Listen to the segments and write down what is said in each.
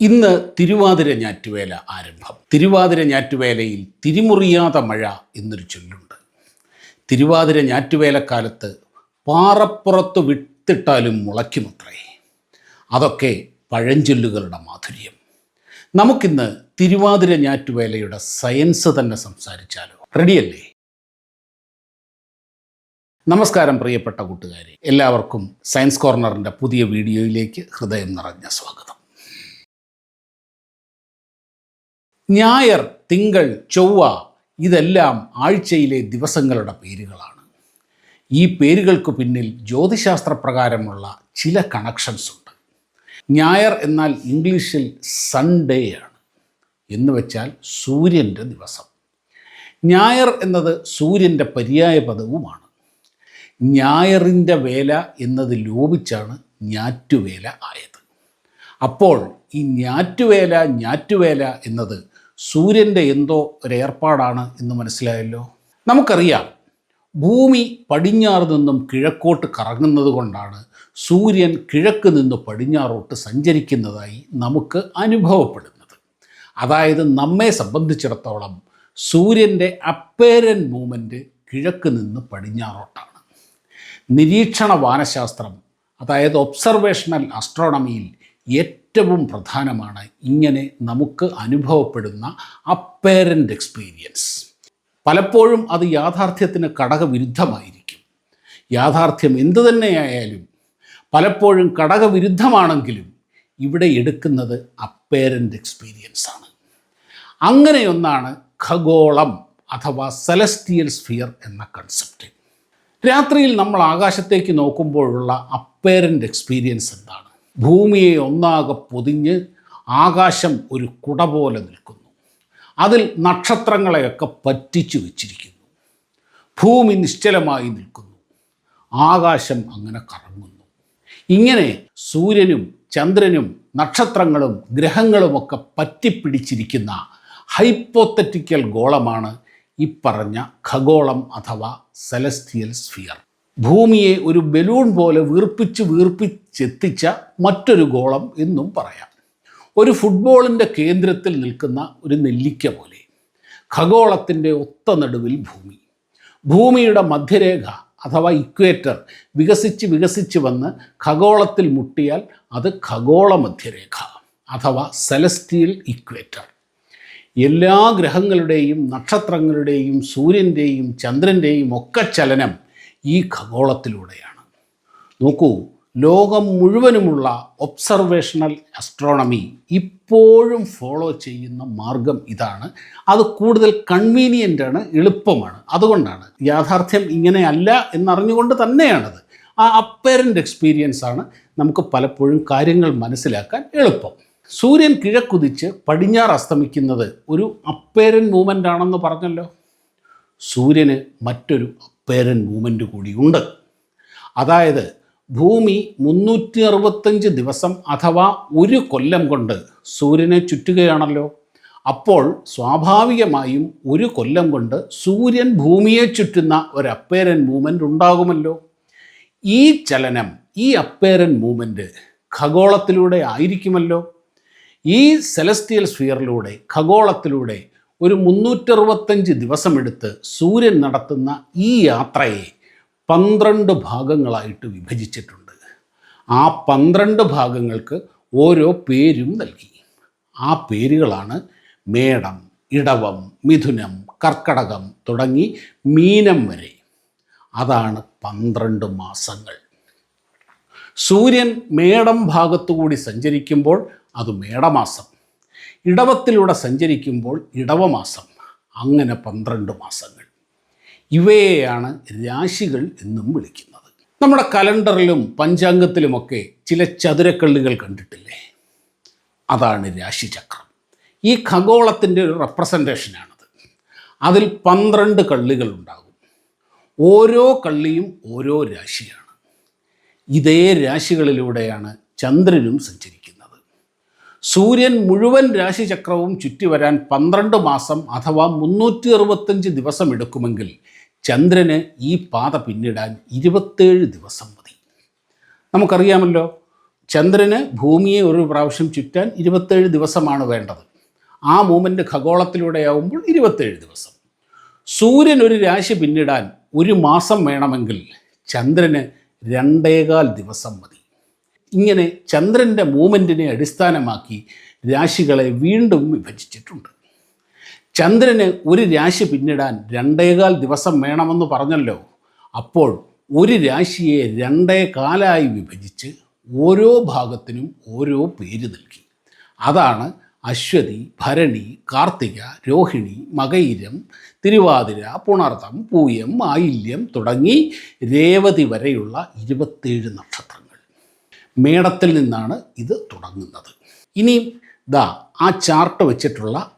ഇന്ന് തിരുവാതിര ഞാറ്റുവേല ആരംഭം. തിരുവാതിര ഞാറ്റുവേലയിൽ തിരിമുറിയാത്ത മഴ എന്നൊരു ചൊല്ലുണ്ട്. തിരുവാതിര ഞാറ്റുവേലക്കാലത്ത് പാറപ്പുറത്ത് വിട്ടിട്ടാലും മുളയ്ക്കുമത്രേ. അതൊക്കെ പഴഞ്ചൊല്ലുകളുടെ മാധുര്യം. നമുക്കിന്ന് തിരുവാതിര ഞാറ്റുവേലയുടെ സയൻസ് തന്നെ സംസാരിച്ചാലോ? റെഡിയല്ലേ? നമസ്കാരം പ്രിയപ്പെട്ട കൂട്ടുകാരെ. എല്ലാവർക്കും സയൻസ് കോർണറിന്റെ പുതിയ വീഡിയോയിലേക്ക് ഹൃദയം നിറഞ്ഞ സ്വാഗതം. ഞായർ തിങ്കൾ ചൊവ്വ ഇതെല്ലാം ആഴ്ചയിലെ ദിവസങ്ങളുടെ പേരുകളാണ്. ഈ പേരുകൾക്ക് പിന്നിൽ ജ്യോതിശാസ്ത്രപ്രകാരമുള്ള ചില കണക്ഷൻസ് ഉണ്ട്. ഞായർ എന്നാൽ ഇംഗ്ലീഷിൽ സൺഡേ ആണ്. എന്ന് വെച്ചാൽ സൂര്യന്റെ ദിവസം. ഞായർ എന്നത് സൂര്യന്റെ പര്യായ പദവുമാണ്. ഞായറിന്റെ വേല എന്നത് ലോപിച്ചാണ് ഞാറ്റുവേല ആയത്. അപ്പോൾ ഈ ഞാറ്റുവേല ഞാറ്റുവേല എന്നത് സൂര്യന്റെ എന്തോ ഒരു ഏർപ്പാടാണ് എന്ന് മനസ്സിലായല്ലോ? നമുക്കറിയാം ഭൂമി പടിഞ്ഞാറ് നിന്നും കിഴക്കോട്ട് കറങ്ങുന്നത് കൊണ്ടാണ് സൂര്യൻ കിഴക്ക് നിന്ന് പടിഞ്ഞാറോട്ട് സഞ്ചരിക്കുന്നതായി നമുക്ക് അനുഭവപ്പെടുന്നത്. അതായത് നമ്മെ സംബന്ധിച്ചിടത്തോളം സൂര്യന്റെ അപ്പേരൻ മൂമെന്റ് കിഴക്ക് നിന്ന് പടിഞ്ഞാറോട്ടാണ്. നിരീക്ഷണ വാനശാസ്ത്രം അതായത് ഒബ്സർവേഷണൽ അസ്ട്രോണമിയിൽ ഏറ്റവും പ്രധാനമാണ് ഇങ്ങനെ നമുക്ക് അനുഭവപ്പെടുന്ന അപ്പേരന്റ് എക്സ്പീരിയൻസ് പലപ്പോഴും അത് യാഥാർത്ഥ്യത്തിന് ഘടകവിരുദ്ധമായിരിക്കും യാഥാർത്ഥ്യം എന്തു തന്നെയായാലും പലപ്പോഴും ഘടകവിരുദ്ധമാണെങ്കിലും ഇവിടെ എടുക്കുന്നത് അപ്പേരന്റ് എക്സ്പീരിയൻസ് ആണ്. അങ്ങനെയൊന്നാണ് ഖഗോളം അഥവാ സെലസ്റ്റിയൽ സ്ഫിയർ എന്ന കൺസെപ്റ്റ് രാത്രിയിൽ നമ്മൾ ആകാശത്തേക്ക് നോക്കുമ്പോഴുള്ള അപ്പേരന്റ് എക്സ്പീരിയൻസ് എന്താണ്? ഭൂമിയെ ഒന്നാകെ പൊതിഞ്ഞ് ആകാശം ഒരു കുട പോലെ നിൽക്കുന്നു. അതിൽ നക്ഷത്രങ്ങളെയൊക്കെ പറ്റിച്ചു വച്ചിരിക്കുന്നു. ഭൂമി നിശ്ചലമായി നിൽക്കുന്നു. ആകാശം അങ്ങനെ കറങ്ങുന്നു. ഇങ്ങനെ സൂര്യനും ചന്ദ്രനും നക്ഷത്രങ്ങളും ഗ്രഹങ്ങളുമൊക്കെ പറ്റിപ്പിടിച്ചിരിക്കുന്ന ഹൈപ്പോത്തറ്റിക്കൽ ഗോളമാണ് ഈ പറഞ്ഞ ഖഗോളം അഥവാ സെലസ്റ്റിയൽ സ്ഫിയർ. ഭൂമിയെ ഒരു ബലൂൺ പോലെ വീർപ്പിച്ച് വീർപ്പിച്ചെത്തിച്ച മറ്റൊരു ഗോളം എന്നും പറയാം. ഒരു ഫുട്ബോളിന്റെ കേന്ദ്രത്തിൽ നിൽക്കുന്ന ഒരു നെല്ലിക്ക പോലെ. ഖഗോളത്തിന്റെ ഒത്ത നടുവിൽ ഭൂമി. ഭൂമിയുടെ മധ്യരേഖ അഥവാ ഇക്വേറ്റർ വികസിച്ച് വികസിച്ച് വന്ന് ഖഗോളത്തിൽ മുട്ടിയാൽ അത് ഖഗോള മധ്യരേഖ അഥവാ സെലസ്റ്റിയൽ ഇക്വേറ്റർ. എല്ലാ ഗ്രഹങ്ങളുടെയും നക്ഷത്രങ്ങളുടെയും സൂര്യന്റെയും ചന്ദ്രന്റെയും ഒക്കെ ചലനം ഈ ഖഗോളത്തിലൂടെയാണ്. നോക്കൂ ലോകം മുഴുവനുമുള്ള ഒബ്സർവേഷണൽ അസ്ട്രോണമി ഇപ്പോഴും ഫോളോ ചെയ്യുന്ന മാർഗം ഇതാണ്. അത് കൂടുതൽ കൺവീനിയന്റ് ആണ് എളുപ്പമാണ്. അതുകൊണ്ടാണ് യാഥാർത്ഥ്യം ഇങ്ങനെയല്ല എന്നറിഞ്ഞുകൊണ്ട് തന്നെയാണത്. ആ അപ്പേരന്റ് എക്സ്പീരിയൻസ് ആണ് നമുക്ക് പലപ്പോഴും കാര്യങ്ങൾ മനസ്സിലാക്കാൻ എളുപ്പം. സൂര്യൻ കിഴക്കുതിച്ച് പടിഞ്ഞാറ് അസ്തമിക്കുന്നത് ഒരു അപ്പേരൻ മൂവ്മെന്റ് ആണെന്ന് പറഞ്ഞല്ലോ. സൂര്യന് മറ്റൊരു അപ്പേരൻ മൂമെന്റ് കൂടിയുണ്ട്. അതായത് ഭൂമി മുന്നൂറ്റി അറുപത്തഞ്ച് ദിവസം അഥവാ ഒരു കൊല്ലം കൊണ്ട് സൂര്യനെ ചുറ്റുകയാണല്ലോ. അപ്പോൾ സ്വാഭാവികമായും ഒരു കൊല്ലം കൊണ്ട് സൂര്യൻ ഭൂമിയെ ചുറ്റുന്ന ഒരു അപ്പേരൻ മൂവ്മെന്റ് ഉണ്ടാകുമല്ലോ. ഈ ചലനം ഈ അപ്പേരൻ മൂവ്മെന്റ് ഖഗോളത്തിലൂടെ ആയിരിക്കുമല്ലോ. ഈ സെലസ്റ്റിയൽ സ്ഫിയറിലൂടെ ഖഗോളത്തിലൂടെ ഒരു മുന്നൂറ്ററുപത്തഞ്ച് ദിവസമെടുത്ത് സൂര്യൻ നടത്തുന്ന ഈ യാത്രയെ പന്ത്രണ്ട് ഭാഗങ്ങളായിട്ട് വിഭജിച്ചിട്ടുണ്ട്. ആ പന്ത്രണ്ട് ഭാഗങ്ങൾക്ക് ഓരോ പേരും നൽകി. ആ പേരുകളാണ് മേടം ഇടവം മിഥുനം കർക്കടകം തുടങ്ങി മീനം വരെ. അതാണ് പന്ത്രണ്ട് മാസങ്ങൾ. സൂര്യൻ മേടം ഭാഗത്തുകൂടി സഞ്ചരിക്കുമ്പോൾ അത് മേടമാസം. ഇടവത്തിലൂടെ സഞ്ചരിക്കുമ്പോൾ ഇടവമാസം അങ്ങനെ പന്ത്രണ്ട് മാസങ്ങൾ. ഇവയെയാണ് രാശികൾ എന്നും വിളിക്കുന്നത്. നമ്മുടെ കലണ്ടറിലും പഞ്ചാംഗത്തിലുമൊക്കെ ചില ചതുരക്കള്ളികൾ കണ്ടിട്ടില്ലേ? അതാണ് രാശിചക്രം. ഈ ഖഗോളത്തിന്റെ ഒരു റെപ്രസെന്റേഷനാണത്. അതിൽ പന്ത്രണ്ട് കള്ളികൾ ഉണ്ടാകും. ഓരോ കള്ളിയും ഓരോ രാശിയാണ്. ഇതേ രാശികളിലൂടെയാണ് ചന്ദ്രനും സഞ്ചരിക്കുന്നത്. സൂര്യൻ മുഴുവൻ രാശിചക്രവും ചുറ്റി വരാൻ പന്ത്രണ്ട് മാസം അഥവാ മുന്നൂറ്റി അറുപത്തഞ്ച് ദിവസം എടുക്കുമെങ്കിൽ ചന്ദ്രന് ഈ പാത പിന്നിടാൻ ഇരുപത്തേഴ് ദിവസം മതി. നമുക്കറിയാമല്ലോ ചന്ദ്രന് ഭൂമിയെ ഒരു പ്രാവശ്യം ചുറ്റാൻ ഇരുപത്തേഴ് ദിവസമാണ് വേണ്ടത്. ആ മൂമെന്റ് ഖഗോളത്തിലൂടെയാവുമ്പോൾ ഇരുപത്തേഴ് ദിവസം. സൂര്യൻ ഒരു രാശി പിന്നിടാൻ ഒരു മാസം വേണമെങ്കിൽ ചന്ദ്രന് രണ്ടേകാൽ ദിവസം മതി. ഇങ്ങനെ ചന്ദ്രന്റെ മൂമെന്റിനെ അടിസ്ഥാനമാക്കി രാശികളെ വീണ്ടും വിഭജിച്ചിട്ടുണ്ട്. ചന്ദ്രന് ഒരു രാശി പിന്നിടാൻ രണ്ടേകാൽ ദിവസം വേണമെന്ന് പറഞ്ഞല്ലോ. അപ്പോൾ ഒരു രാശിയെ രണ്ടേ കാലായി വിഭജിച്ച് ഓരോ ഭാഗത്തിനും ഓരോ പേര് നൽകി. അതാണ് അശ്വതി ഭരണി കാർത്തിക രോഹിണി മകയിരം തിരുവാതിര പുണർതം പൂയം ആയില്യം തുടങ്ങി രേവതി വരെയുള്ള ഇരുപത്തേഴ് നക്ഷത്രങ്ങൾ. മേടത്തിൽ നിന്നാണ് ഇത് തുടങ്ങുന്നത്. ഇനി ദാ ആ ചാർട്ട് വെച്ചിട്ടുള്ള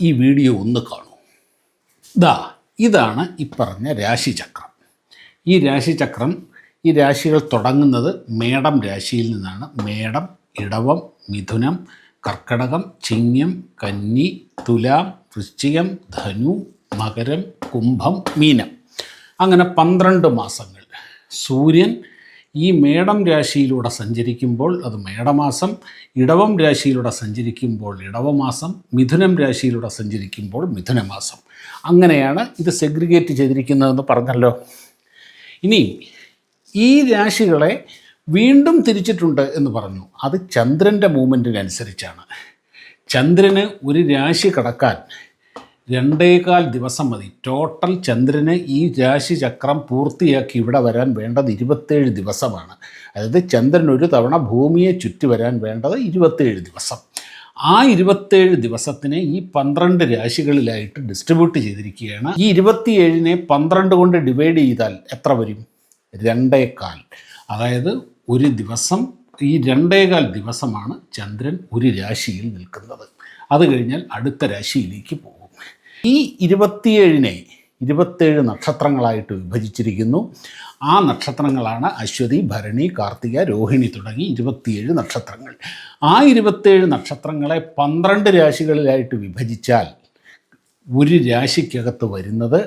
ഈ വീഡിയോ ഒന്ന് കാണൂ. ദാ ഇതാണ് ഈ പറഞ്ഞ രാശിചക്രം. ഈ രാശിചക്രം ഈ രാശികൾ തുടങ്ങുന്നത് മേടം രാശിയിൽ നിന്നാണ്. മേടം ഇടവം മിഥുനം കർക്കടകം ചിങ്ങം കന്നി തുലാം വൃശ്ചികം ധനു മകരം കുംഭം മീനം. അങ്ങനെ പന്ത്രണ്ട് മാസങ്ങൾ. സൂര്യൻ ഈ മേടം രാശിയിലൂടെ സഞ്ചരിക്കുമ്പോൾ അത് മേടമാസം ഇടവം രാശിയിലൂടെ സഞ്ചരിക്കുമ്പോൾ ഇടവമാസം മിഥുനം രാശിയിലൂടെ സഞ്ചരിക്കുമ്പോൾ മിഥുനമാസം. അങ്ങനെയാണ് ഇത് സെഗ്രിഗേറ്റ് ചെയ്തിരിക്കുന്നതെന്ന് പറഞ്ഞല്ലോ. ഇനി ഈ രാശികളെ വീണ്ടും തിരിച്ചിട്ടുണ്ട് എന്ന് പറഞ്ഞു. അത് ചന്ദ്രന്റെ മൂവ്മെന്റിനനുസരിച്ചാണ് ചന്ദ്രന് ഒരു രാശി കടക്കാൻ രണ്ടേകാൽ ദിവസം മതി. ടോട്ടൽ ചന്ദ്രന് ഈ രാശി ചക്രം പൂർത്തിയാക്കി ഇവിടെ വരാൻ വേണ്ടത് ഇരുപത്തേഴ് ദിവസമാണ്. അതായത് ചന്ദ്രൻ ഒരു തവണ ഭൂമിയെ ചുറ്റി വരാൻ വേണ്ടത് ഇരുപത്തേഴ് ദിവസം. ആ ഇരുപത്തേഴ് ദിവസത്തിനെ ഈ പന്ത്രണ്ട് രാശികളിലായിട്ട് ഡിസ്ട്രിബ്യൂട്ട് ചെയ്തിരിക്കുകയാണ്. ഈ ഇരുപത്തിയേഴിനെ പന്ത്രണ്ട് കൊണ്ട് ഡിവൈഡ് ചെയ്താൽ എത്ര വരും? രണ്ടേകാൽ. അതായത് ഒരു ദിവസം ഈ രണ്ടേകാൽ ദിവസമാണ് ചന്ദ്രൻ ഒരു രാശിയിൽ നിൽക്കുന്നത്. അത് കഴിഞ്ഞാൽ അടുത്ത രാശിയിലേക്ക് പോകും. ഈ ഇരുപത്തിയേഴിനെ ഇരുപത്തേഴ് നക്ഷത്രങ്ങളായിട്ട് വിഭജിച്ചിരിക്കുന്നു. ആ നക്ഷത്രങ്ങളാണ് അശ്വതി ഭരണി കാർത്തിക രോഹിണി തുടങ്ങി ഇരുപത്തിയേഴ് നക്ഷത്രങ്ങൾ. ആ ഇരുപത്തേഴ് നക്ഷത്രങ്ങളെ പന്ത്രണ്ട് രാശികളിലായിട്ട് വിഭജിച്ചാൽ ഒരു രാശിക്കകത്ത് വരുന്നത്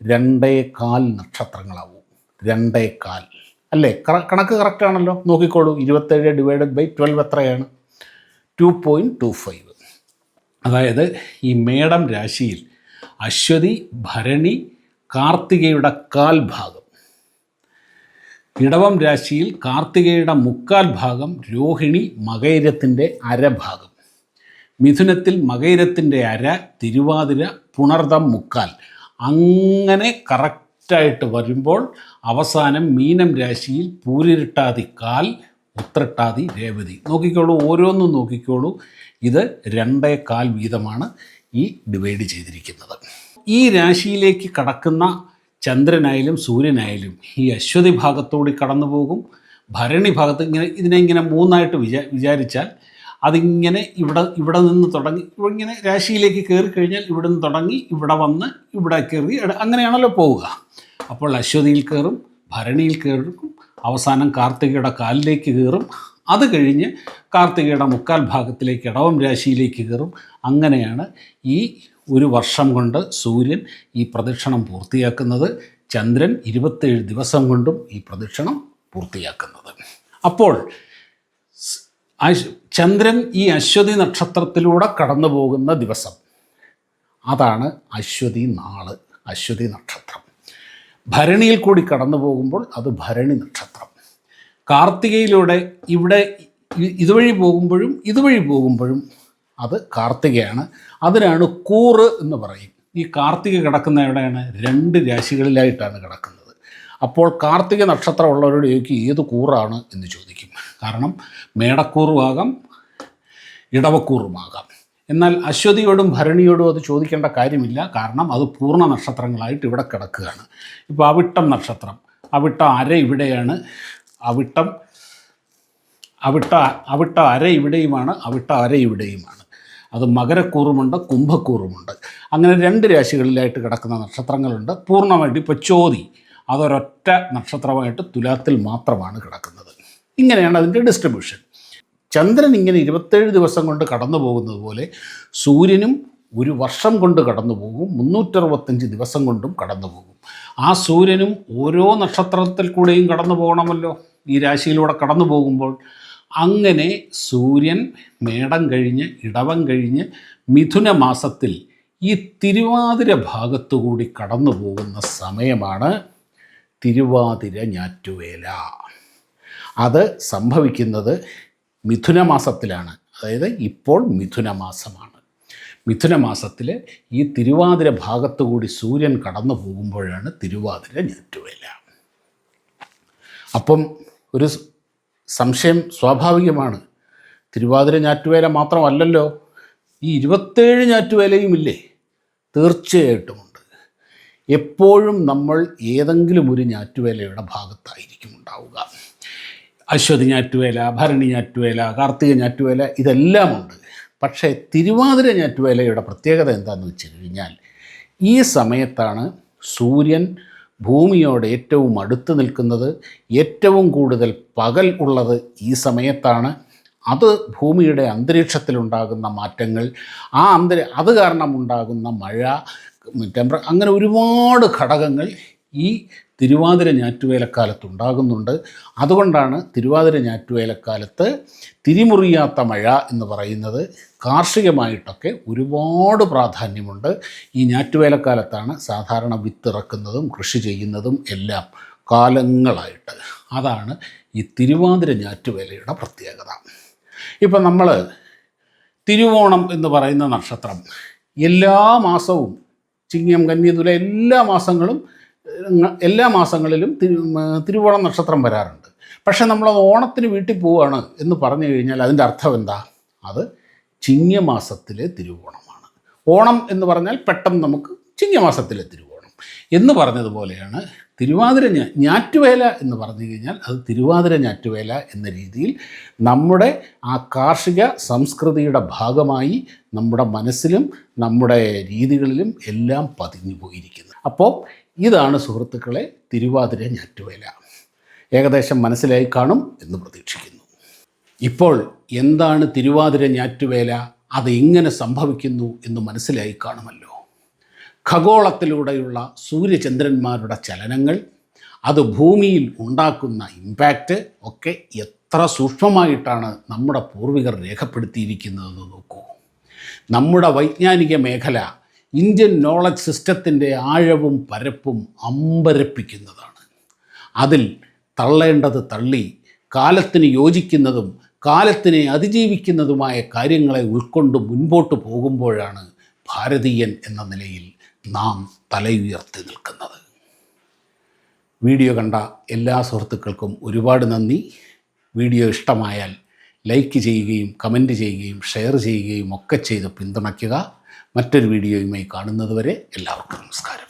രണ്ടേ കാൽ നക്ഷത്രങ്ങളാവും. രണ്ടേ കാൽ അല്ലേ കണക്ക് കറക്റ്റാണല്ലോ നോക്കിക്കോളൂ. ഇരുപത്തേഴ് ഡിവൈഡഡ് ബൈ ട്വൽവ് എത്രയാണ്? ടു പോയിന്റ് ടു ഫൈവ് അതായത് ഈ മേടം രാശിയിൽ അശ്വതി ഭരണി കാർത്തികയുടെ കാൽ ഭാഗം ഇടവം രാശിയിൽ കാർത്തികയുടെ മുക്കാൽ ഭാഗം രോഹിണി മകൈരത്തിന്റെ അരഭാഗം. മിഥുനത്തിൽ മകൈരത്തിന്റെ അര തിരുവാതിര പുണർതം മുക്കാൽ. അങ്ങനെ കറക്റ്റായിട്ട് വരുമ്പോൾ അവസാനം മീനം രാശിയിൽ പൂരിരുട്ടാതി കാൽ ഉത്രട്ടാതി രേവതി. നോക്കിക്കോളൂ ഓരോന്നും നോക്കിക്കോളൂ. ഇത് രണ്ടേ കാൽ വീതമാണ് ഈ ഡിവൈഡ് ചെയ്തിരിക്കുന്നത്. ഈ രാശിയിലേക്ക് കടക്കുന്ന ചന്ദ്രനായാലും സൂര്യനായാലും ഈ അശ്വതി ഭാഗത്തോടി കടന്നു പോകും. ഭരണി ഭാഗത്ത് ഇങ്ങനെ ഇതിനെ ഇങ്ങനെ മൂന്നായിട്ട് വിചാ വിചാരിച്ചാൽ അതിങ്ങനെ ഇവിടെ ഇവിടെ നിന്ന് തുടങ്ങി ഇങ്ങനെ രാശിയിലേക്ക് കയറി കഴിഞ്ഞാൽ ഇവിടെ നിന്ന് തുടങ്ങി ഇവിടെ വന്ന് ഇവിടെ കയറി അങ്ങനെയാണല്ലോ പോവുക. അപ്പോൾ അശ്വതിയിൽ കയറും ഭരണിയിൽ കയറും അവസാനം കാർത്തികയുടെ കാലിലേക്ക് കയറും. അത് കഴിഞ്ഞ് കാർത്തികയുടെ മുക്കാൽ ഭാഗത്തിലേക്ക് ഇടവം രാശിയിലേക്ക് കയറും. അങ്ങനെയാണ് ഈ ഒരു വർഷം കൊണ്ട് സൂര്യൻ ഈ പ്രദക്ഷിണം പൂർത്തിയാക്കുന്നത്. ചന്ദ്രൻ ഇരുപത്തേഴ് ദിവസം കൊണ്ടും ഈ പ്രദക്ഷിണം പൂർത്തിയാക്കുന്നത്. അപ്പോൾ ചന്ദ്രൻ ഈ അശ്വതി നക്ഷത്രത്തിലൂടെ കടന്നു പോകുന്ന ദിവസം. അതാണ് അശ്വതി നാൾ അശ്വതി നക്ഷത്രം. ഭരണിയിൽ കൂടി കടന്നു പോകുമ്പോൾ അത് ഭരണി നക്ഷത്രം. കാർത്തികയിലൂടെ ഇവിടെ ഇതുവഴി പോകുമ്പോഴും ഇതുവഴി പോകുമ്പോഴും അത് കാർത്തികയാണ്. അതിനാണ് കൂറ് എന്ന് പറയും. ഈ കാർത്തിക കിടക്കുന്ന എവിടെയാണ്? രണ്ട് രാശികളിലായിട്ടാണ് കിടക്കുന്നത്. അപ്പോൾ കാർത്തിക നക്ഷത്രം ഉള്ളവരോട് ചോദിക്കും ഏത് കൂറാണ്? എന്ന് ചോദിക്കും. കാരണം മേടക്കൂറുമാകാം ഇടവക്കൂറുമാകാം. എന്നാൽ അശ്വതിയോടും ഭരണിയോടും അത് ചോദിക്കേണ്ട കാര്യമില്ല. കാരണം അത് പൂർണ നക്ഷത്രങ്ങളായിട്ട് ഇവിടെ കിടക്കുകയാണ്. ഇപ്പോൾ അവിട്ടം നക്ഷത്രം അവിട്ടം അര ഇവിടെയാണ്. അവിട്ടം അവിട്ട അവിട്ട അര ഇവിടെയുമാണ് അവിട്ട അര ഇവിടെയുമാണ്. അത് മകരക്കൂറുമുണ്ട് കുംഭക്കൂറുമുണ്ട്. അങ്ങനെ രണ്ട് രാശികളിലായിട്ട് കിടക്കുന്ന നക്ഷത്രങ്ങളുണ്ട്. പൂർണമായിട്ട് ഇപ്പോൾ ചോതി അതൊരൊറ്റ നക്ഷത്രമായിട്ട് തുലാത്തിൽ മാത്രമാണ് കിടക്കുന്നത്. ഇങ്ങനെയാണ് അതിന്റെ ഡിസ്ട്രിബ്യൂഷൻ ചന്ദ്രൻ ഇങ്ങനെ ഇരുപത്തേഴ് ദിവസം കൊണ്ട് കടന്നു പോകുന്നത് പോലെ സൂര്യനും ഒരു വർഷം കൊണ്ട് കടന്നു പോകും മുന്നൂറ്ററുപത്തഞ്ച് ദിവസം കൊണ്ടും കടന്നു പോകും. ആ സൂര്യനും ഓരോ നക്ഷത്രത്തിൽ കൂടെയും കടന്നു പോകണമല്ലോ. ഈ രാശിയിലൂടെ കടന്നു പോകുമ്പോൾ അങ്ങനെ സൂര്യൻ മേടം കഴിഞ്ഞ് ഇടവം കഴിഞ്ഞ് മിഥുന മാസത്തിൽ ഈ തിരുവാതിര ഭാഗത്തുകൂടി കടന്നു പോകുന്ന സമയമാണ് തിരുവാതിര ഞാറ്റുവേല. അത് സംഭവിക്കുന്നത് മിഥുന മാസത്തിലാണ്. അതായത് ഇപ്പോൾ മിഥുന മാസമാണ്. മിഥുന മാസത്തിൽ ഈ തിരുവാതിര ഭാഗത്തു കൂടി സൂര്യൻ കടന്നു പോകുമ്പോഴാണ് തിരുവാതിര ഞാറ്റുവേല അപ്പം ഒരു സംശയം സ്വാഭാവികമാണ്. തിരുവാതിര ഞാറ്റുവേല മാത്രമല്ലല്ലോ ഈ ഇരുപത്തേഴ് ഞാറ്റുവേലയും ഇല്ലേ തീർച്ചയായിട്ടുമുണ്ട് എപ്പോഴും നമ്മൾ ഏതെങ്കിലും ഒരു ഞാറ്റുവേലയുടെ ഭാഗത്തായിരിക്കും ഉണ്ടാവുക. അശ്വതി ഞാറ്റുവേല ഭരണി ഞാറ്റുവേല കാർത്തിക ഞാറ്റുവേല ഇതെല്ലാം ഉണ്ട്. പക്ഷേ തിരുവാതിര ഞാറ്റുവേലയുടെ പ്രത്യേകത എന്താണെന്ന് വെച്ച് കഴിഞ്ഞാൽ ഈ സമയത്താണ് സൂര്യൻ ഭൂമിയോട് ഏറ്റവും അടുത്ത് നിൽക്കുന്നത് ഏറ്റവും കൂടുതൽ പകൽ ഉള്ളത് ഈ സമയത്താണ്. അത് ഭൂമിയുടെ അന്തരീക്ഷത്തിലുണ്ടാകുന്ന മാറ്റങ്ങൾ ആ അന്തരീ അത് കാരണം ഉണ്ടാകുന്ന മഴ ടെമ്പറ അങ്ങനെ ഒരുപാട് ഘടകങ്ങൾ ഈ തിരുവാതിര ഞാറ്റുവേലക്കാലത്ത് ഉണ്ടാകുന്നുണ്ട് അതുകൊണ്ടാണ് തിരുവാതിര ഞാറ്റുവേലക്കാലത്ത് തിരിമുറിയാത്ത മഴ എന്ന് പറയുന്നത് കാർഷികമായിട്ടൊക്കെ ഒരുപാട് പ്രാധാന്യമുണ്ട്. ഈ ഞാറ്റുവേലക്കാലത്താണ് സാധാരണ വിത്തിറക്കുന്നതും കൃഷി ചെയ്യുന്നതും എല്ലാം കാലങ്ങളായിട്ട്. അതാണ് ഈ തിരുവാതിര ഞാറ്റുവേലയുടെ പ്രത്യേകത. ഇപ്പം നമ്മൾ തിരുവോണം എന്ന് പറയുന്ന നക്ഷത്രം എല്ലാ മാസവും ചിങ്ങം കന്യതുല എല്ലാ മാസങ്ങളും എല്ലാ മാസങ്ങളിലും തിരു തിരുവോണം നക്ഷത്രം വരാറുണ്ട്. പക്ഷേ നമ്മൾ ഓണത്തിന് വീട്ടിൽ പോവുകയാണ് എന്ന് പറഞ്ഞു കഴിഞ്ഞാൽ അതിന്റെ അർത്ഥം എന്താ? അത് ചിങ്ങമാസത്തിലെ തിരുവോണമാണ്. ഓണം എന്ന് പറഞ്ഞാൽ പെട്ടെന്ന് നമുക്ക് ചിങ്ങമാസത്തിലെ തിരുവോണം. എന്ന് പറഞ്ഞതുപോലെയാണ് തിരുവാതിര ഞാറ്റുവേല എന്ന് പറഞ്ഞു കഴിഞ്ഞാൽ അത് തിരുവാതിര ഞാറ്റുവേല എന്ന രീതിയിൽ നമ്മുടെ ആ കാർഷിക സംസ്കൃതിയുടെ ഭാഗമായി നമ്മുടെ മനസ്സിലും നമ്മുടെ രീതികളിലും എല്ലാം പതിഞ്ഞു പോയിരിക്കുന്നു. അപ്പോൾ ഇതാണ് സുഹൃത്തുക്കളെ തിരുവാതിര ഞാറ്റുവേല ഏകദേശം മനസ്സിലായി കാണും എന്ന് പ്രതീക്ഷിക്കുന്നു. ഇപ്പോൾ എന്താണ് തിരുവാതിര ഞാറ്റുവേല അത് എങ്ങനെ സംഭവിക്കുന്നു എന്ന് മനസ്സിലായി കാണുമല്ലോ. ഖഗോളത്തിലൂടെയുള്ള സൂര്യചന്ദ്രന്മാരുടെ ചലനങ്ങൾ അത് ഭൂമിയിൽ ഉണ്ടാക്കുന്ന ഇമ്പാക്റ്റ് ഒക്കെ എത്ര സൂക്ഷ്മമായിട്ടാണ് നമ്മുടെ പൂർവികർ രേഖപ്പെടുത്തിയിരിക്കുന്നതെന്ന് നോക്കൂ. നമ്മുടെ വൈജ്ഞാനിക മേഖല ഇന്ത്യൻ നോളജ് സിസ്റ്റത്തിന്റെ ആഴവും പരപ്പും അമ്പരപ്പിക്കുന്നതാണ്. അതിൽ തള്ളേണ്ടത് തള്ളി കാലത്തിന് യോജിക്കുന്നതും കാലത്തിനെ അതിജീവിക്കുന്നതുമായ കാര്യങ്ങളെ ഉൾക്കൊണ്ട് മുൻപോട്ട് പോകുമ്പോഴാണ് ഭാരതീയൻ എന്ന നിലയിൽ നാം തലയുയർത്തി നിൽക്കുന്നത്. വീഡിയോ കണ്ട എല്ലാ സുഹൃത്തുക്കൾക്കും ഒരുപാട് നന്ദി. വീഡിയോ ഇഷ്ടമായാൽ ലൈക്ക് ചെയ്യുകയും കമന്റ് ചെയ്യുകയും ഷെയർ ചെയ്യുകയും ഒക്കെ ചെയ്ത് പിന്തുണയ്ക്കുക. മറ്റൊരു വീഡിയോയുമായി കാണുന്നതുവരെ എല്ലാവർക്കും നമസ്കാരം.